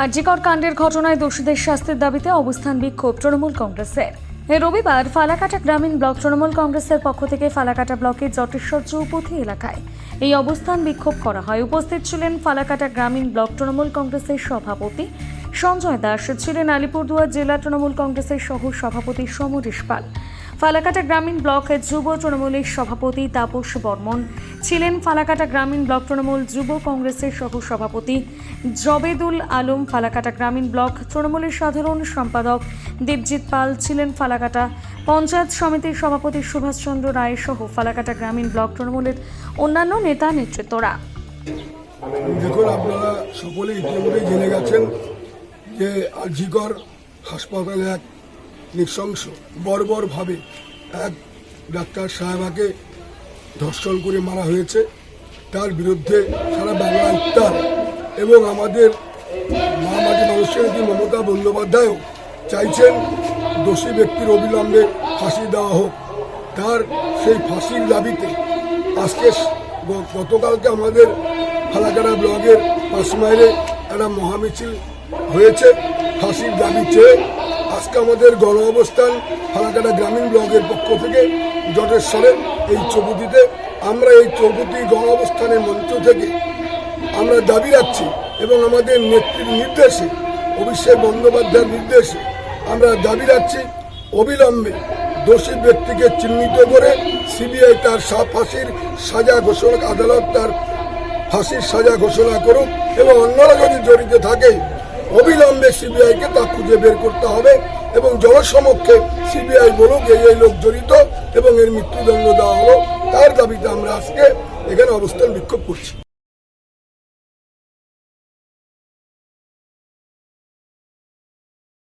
আরজিকর কাণ্ডের ঘটনায় দোষীদের শাস্তির দাবিতে অবস্থান বিক্ষোভ তৃণমূল কংগ্রেসের। রবিবার ফালাকাটা গ্রামীণ ব্লক তৃণমূল কংগ্রেসের পক্ষ থেকে ফালাকাটা ব্লকের জটেশ্বর চৌপথি এলাকায় এই অবস্থান বিক্ষোভ করা হয়। উপস্থিত ছিলেন ফালাকাটা গ্রামীণ ব্লক তৃণমূল কংগ্রেসের সভাপতি সঞ্জয় দাস, ছিলেন আলিপুরদুয়ার জেলা তৃণমূল কংগ্রেসের সহ সভাপতি সমরেশ পাল ফালাকাটা গ্রামীণ ব্লকের যুব তৃণমূলের সভাপতি তাপস বর্মন ছিলেন ফালাকাটা গ্রামীণ ব্লক তৃণমূল যুব কংগ্রেসের সহ সভাপতি জবেদুল আলম। ফালাকাটা গ্রামীণ ব্লক তৃণমূলের সাধারণ সম্পাদক দেবজিৎ পাল ছিলেন ফালাকাটা পঞ্চায়েত সমিতির সভাপতি সুভাষচন্দ্র রায় সহ ফালাকাটা গ্রামীণ ব্লক তৃণমূলের অন্যান্য নেতা নেতৃত্বরা। দেখুন, আপনারা সকলে ইতিমধ্যে জেনে গেছেন যে হাসপাতালে এক নৃশংস, বর্বরভাবে এক ডাক্তার সাহেবাকে ধর্ষণ করে মারা হয়েছে। তার বিরুদ্ধে সারা বাংলা উত্তাল এবং আমাদের মহামাটি মানুষের যে মমতা বন্দ্যোপাধ্যায়ও চাইছেন দোষী ব্যক্তির অবিলম্বে ফাঁসি দেওয়া হোক। তার সেই ফাঁসির দাবিতে আজকে গতকালকে আমাদের ফালাকাটা ব্লগের পাঁচ মাইলে একটা মহামিছিল হয়েছে। ফাঁসির দাবি চেয়ে আজকে আমাদের গণ অবস্থান ফালাকাটা গ্রামীণ ব্লকের পক্ষ থেকে জটেশ্বরে এই চৌপতিতে। আমরা এই চৌপতি গণ অবস্থানের মঞ্চ থেকে আমরা দাবি রাখছি এবং আমাদের নেত্রীর নির্দেশে, অভিষেক বন্দ্যোপাধ্যায়ের নির্দেশে আমরা দাবি রাখছি অবিলম্বে দোষী ব্যক্তিকে চিহ্নিত করে সিবিআই তার সা- ফাঁসির সাজা ঘোষণা, আদালত তার ফাঁসির সাজা ঘোষণা করুক এবং অন্যরা যদি জড়িত থাকে অবিলম্বে সিবিআইকে তা খুঁজে বের করতে হবে এবং জনসমক্ষে সিবিআই বলুক এই এই লোক জড়িত এবং এর মৃত্যুদণ্ড দেওয়া হলো। তার দাবিতে আমরা আজকে এখানে অবস্থান বিক্ষোভ করছি।